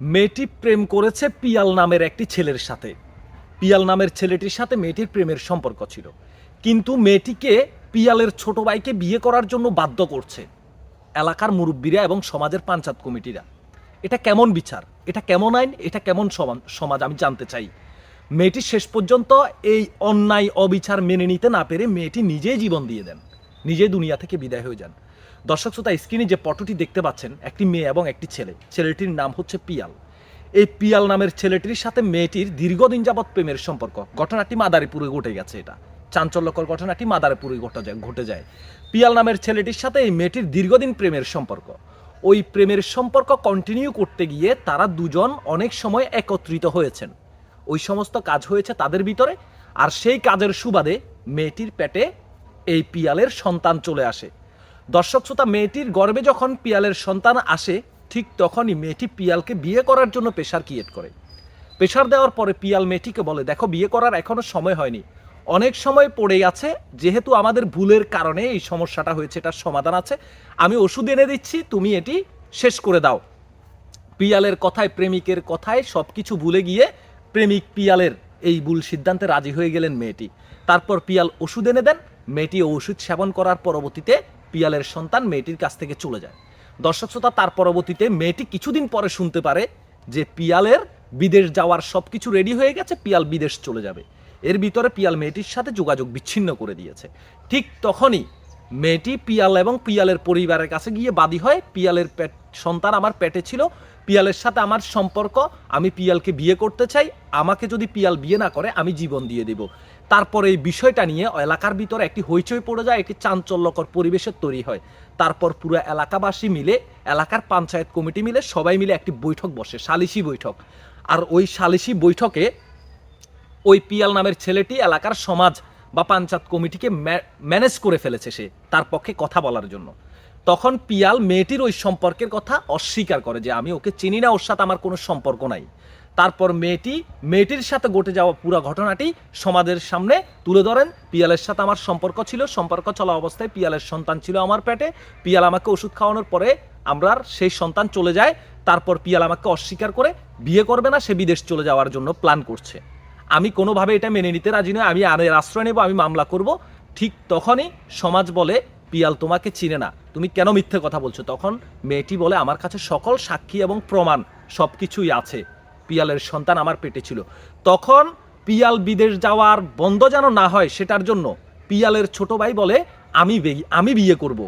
মেয়েটি প্রেম করেছে পিয়াল নামের একটি ছেলের সাথে। পিয়াল নামের ছেলেটির সাথে মেয়েটির প্রেমের সম্পর্ক ছিল। কিন্তু মেয়েটিকে পিয়ালের ছোট ভাইকে বিয়ে করার জন্য বাধ্য করছে এলাকার মুরব্বীরা এবং সমাজের পাঞ্চায়েত কমিটিরা। এটা কেমন বিচার? এটা কেমন আইন? এটা কেমন সমাজ? আমি জানতে চাই। মেয়েটি শেষ পর্যন্ত এই অন্যায়, অবিচার মেনে নিতে না পেরে মেয়েটি নিজেই জীবন দিয়ে দেন। নিজেই দুনিয়া থেকে বিদায় হয়ে যান। দর্শক শ্রোতা, স্ক্রিনে যে পটটি দেখতে পাচ্ছেন, একটি মেয়ে এবং একটি ছেলে। ছেলেটির নাম হচ্ছে পিয়াল। এই পিয়াল নামের ছেলেটির সাথে মেয়েটির দীর্ঘদিন যাবৎ প্রেমের সম্পর্ক। ঘটনাটি মাদারীপুরে ঘটে গেছে এটা। চাঞ্চল্যকর ঘটনাটি মাদারীপুরে ঘটে যায় ঘটে যায়। পিয়াল নামের ছেলেটির সাথে এই মেয়েটির দীর্ঘদিন প্রেমের সম্পর্ক। ওই প্রেমের সম্পর্ক কন্টিনিউ করতে গিয়ে তারা দুজন অনেক সময় একত্রিত হয়েছেন। ওই সমস্ত কাজ হয়েছে তাদের ভিতরে, আর সেই কাজের সুবাদে মেয়েটির পেটে এই পিয়ালের সন্তান চলে আসে। দর্শক শ্রোতা, মেয়েটির গর্ভে যখন পিয়ালের সন্তান আসে, ঠিক তখনই মেয়েটি পিয়ালকে বিয়ে করার জন্য প্রেশার ক্রিয়েট করে। প্রেশার দেওয়ার পরে পিয়াল মেয়েটিকে বলে, দেখো, বিয়ে করার এখনও সময় হয়নি। অনেক সময় পড়ে আছে, যেহেতু আমাদের ভুলের কারণে এই সমস্যাটা হয়েছে, এটার সমাধান আছে। আমি ওষুধ এনে দিচ্ছি, তুমি এটি শেষ করে দাও। পিয়ালের কথায়, প্রেমিকের কথায় সব কিছু ভুলে গিয়ে প্রেমিক পিয়ালের এই ভুল সিদ্ধান্তে রাজি হয়ে গেলেন মেয়েটি। তারপর পিয়াল ওষুধ এনে দেন। মেয়েটি ওষুধ সেবন করার পরবর্তীতে পিয়ালের সন্তান মেয়েটির কাছ থেকে চলে যায়। দর্শক শ্রোতা, তার পরবর্তীতে মেয়েটি কিছুদিন পরে শুনতে পারে যে পিয়ালের বিদেশ যাওয়ার সব কিছু রেডি হয়ে গেছে, পিয়াল বিদেশ চলে যাবে। এর ভিতরে পিয়াল মেয়েটির সাথে যোগাযোগ বিচ্ছিন্ন করে দিয়েছে। ঠিক তখনই মেয়েটি পিয়াল এবং পিয়ালের পরিবারের কাছে গিয়ে বাদী হয়। পিয়ালের পেট, সন্তান আমার পেটে ছিল, পিয়ালের সাথে আমার সম্পর্ক, আমি পিয়ালকে বিয়ে করতে চাই, আমাকে যদি পিয়াল বিয়ে না করে আমি জীবন দিয়ে দেব। তারপর এই বিষয়টা নিয়ে এলাকার ভিতরে একটি হইচই পড়ে যায়, একটি চাঞ্চল্যকর পরিবেশের তৈরি হয়। তারপর পুরো এলাকাবাসী মিলে, এলাকার পঞ্চায়েত কমিটি মিলে সবাই মিলে একটি বৈঠক বসে, সালিশি বৈঠক। আর ওই সালিশি বৈঠকে ওই পিয়াল নামের ছেলেটি এলাকার সমাজ বা পঞ্চায়েত কমিটিকে ম্যানেজ করে ফেলেছে সে, তার পক্ষে কথা বলার জন্য। তখন পিয়াল মেয়েটির ওই সম্পর্কের কথা অস্বীকার করে যে, আমি ওকে চিনি না, ওর সাথে আমার কোনো সম্পর্ক নাই। তারপর মেয়েটি, মেয়েটির সাথে ঘটে যাওয়া পুরো ঘটনাটি সমাজের সামনে তুলে ধরেন। পিয়ালের সাথে আমার সম্পর্ক ছিল, সম্পর্ক চলা অবস্থায় পিয়ালের সন্তান ছিল আমার পেটে। পিয়াল আমাকে ওষুধ খাওয়ানোর পরে আমরা সেই সন্তান চলে যায় তারপর পিয়াল আমাকে অস্বীকার করে বিয়ে করবে না, সে বিদেশ চলে যাওয়ার জন্য প্ল্যান করছে। আমি কোনোভাবে এটা মেনে নিতে রাজি নয় আমি আনের আশ্রয় নেব, আমি মামলা করব। ঠিক তখনই সমাজ বলে, পিয়াল তোমাকে চিনে না, তুমি কেন মিথ্যে কথা বলছো? তখন মেয়েটি বলে, আমার কাছে সকল সাক্ষী এবং প্রমাণ সব কিছুই আছে। পিয়ালের সন্তান আমার পেটে ছিল। তখন পিয়াল বিদেশ যাওয়ার বন্ধ যেন না হয় সেটার জন্য পিয়ালের ছোট ভাই বলে, আমি আমি বিয়ে করব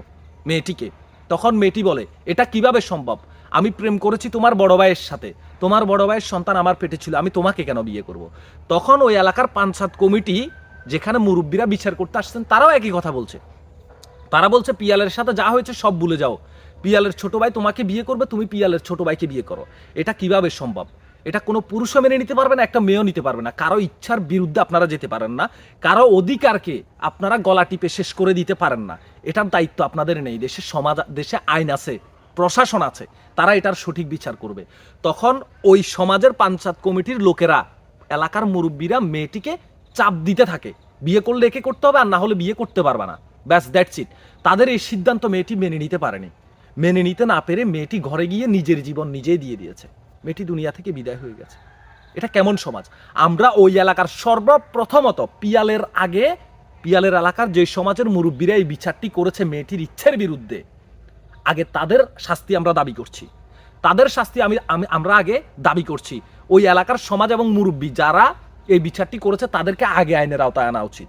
মেয়েটিকে। তখন মেয়েটি বলে, এটা কীভাবে সম্ভব? আমি প্রেম করেছি তোমার বড় ভাইয়ের সাথে। তোমার বড় ভাইয়ের সন্তান আমার পেটে ছিল, আমি তোমাকে কেন বিয়ে করব? তখন ওই এলাকার পঞ্চায়েত কমিটি, যেখানে মুরব্বীরা বিচার করতে আসছেন, তারাও একই কথা বলছে। তারা বলছে, পিয়ালের সাথে যা হয়েছে সব ভুলে যাও। পিয়ালের ছোট ভাই তোমাকে বিয়ে করবে, তুমি পিয়ালের ছোট ভাইকে বিয়ে করো। এটা কীভাবে সম্ভব? এটা কোনো পুরুষও মেনে নিতে পারবে না, একটা মেয়েও নিতে পারবে না। কারও ইচ্ছার বিরুদ্ধে আপনারা যেতে পারেন না। কারও অধিকারকে আপনারা গলা টিপে শেষ করে দিতে পারেন না। এটার দায়িত্ব আপনাদের নেই। দেশে সমাজ, দেশে আইন আছে, প্রশাসন আছে, তারা এটার সঠিক বিচার করবে। তখন ওই সমাজের পঞ্চায়েত কমিটির লোকেরা, এলাকার মুরব্বীরা মেয়েটিকে চাপ দিতে থাকে। বিয়ে করলে একে করতে হবে, আর না হলে বিয়ে করতে পারবে না। ব্যাস দ্যাটস ইট তাদের এই সিদ্ধান্ত মেয়েটি মেনে নিতে পারেনি। মেনে নিতে না পেরে মেয়েটি ঘরে গিয়ে নিজের জীবন নিজেই দিয়ে দিয়েছে। মেয়েটি দুনিয়া থেকে বিদায় হয়ে গেছে। এটা কেমন সমাজ? আমরা ওই এলাকার সর্বপ্রথমত পিয়ালের আগে, পিয়ালের এলাকার যে সমাজের মুরব্বীরা এই বিচারটি করেছে মেয়েটির ইচ্ছের বিরুদ্ধে, আগে তাদের শাস্তি আমরা দাবি করছি। তাদের শাস্তি আমি আমি, আমরা আগে দাবি করছি। ওই এলাকার সমাজ এবং মুরব্বী যারা এই বিচারটি করেছে, তাদেরকে আগে আইনের আওতায় আনা উচিত।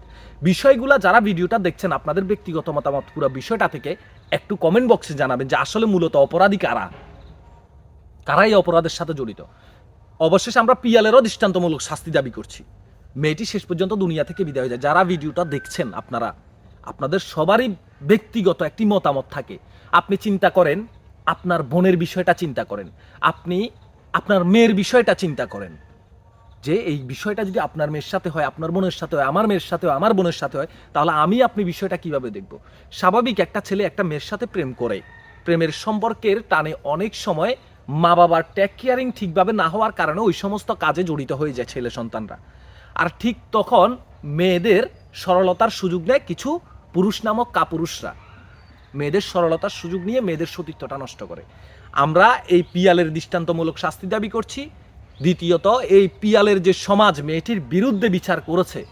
বিষয়গুলো যারা ভিডিওটা দেখছেন, আপনাদের ব্যক্তিগত মতামত, পুরো বিষয়টা থেকে একটু কমেন্ট বক্সে জানাবেন যে আসলে মূলত অপরাধী কারা? কারা এই অপরাধের সাথে জড়িত। অবশেষে আমরা পিয়ালেরও দৃষ্টান্তমূলক শাস্তি দাবি করছি। মেয়েটি শেষ পর্যন্ত দুনিয়া থেকে বিদায় হয়ে যায়। যারা ভিডিওটা দেখছেন আপনারা, আপনাদের সবারই ব্যক্তিগত একটি মতামত থাকে। আপনি চিন্তা করেন, আপনার বোনের বিষয়টা চিন্তা করেন। আপনি আপনার মেয়ের বিষয়টা চিন্তা করেন। যে এই বিষয়টা যদি আপনার মেয়ের সাথে হয়, আপনার বোনের সাথে হয়, আমার মেয়ের সাথে হয়, আমার বোনের সাথে হয়, তাহলে আমি আপনি বিষয়টা কীভাবে দেখব? স্বাভাবিক একটা ছেলে একটা মেয়ের সাথে প্রেম করে। প্রেমের সম্পর্কের টানে অনেক সময় মা বাবার টেক কেয়ারিং ঠিকভাবে না হওয়ার কারণে ওই সমস্ত কাজে জড়িত হয়ে যায় ছেলে সন্তানরা। আর ঠিক তখন মেয়েদের সরলতার সুযোগ নেয় কিছু পুরুষ নামক কাপুরুষরা। মেয়েদের সরলতার সুযোগ নিয়ে মেয়েদের সতীত্বটা নষ্ট করে। আমরা এই পিয়ালের দৃষ্টান্তমূলক শাস্তি দাবি করছি। দ্বিতীয়ত, এই পিয়ালের যে সমাজ মেয়েটির বিরুদ্ধে বিচার করেছে,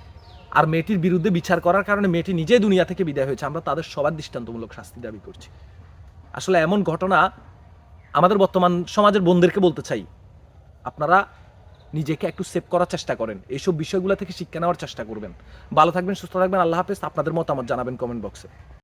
আর মেয়েটির বিরুদ্ধে বিচার করার কারণে মেয়েটি নিজে দুনিয়া থেকে বিদায় হয়েছে, আমরা তাদের সবার দৃষ্টান্তমূলক শাস্তি দাবি করছি। আসলে এমন ঘটনা আমাদের বর্তমান সমাজের বন্ধুদেরকে বলতে চাই, আপনারা নিজেকে একটু সেভ করার চেষ্টা করেন, এইসব বিষয়গুলো থেকে শিক্ষা নেওয়ার চেষ্টা করবেন। ভালো থাকবেন, সুস্থ থাকবেন, আল্লাহ হাফেজ, আপনাদের মতামত জানাবেন কমেন্ট বক্সে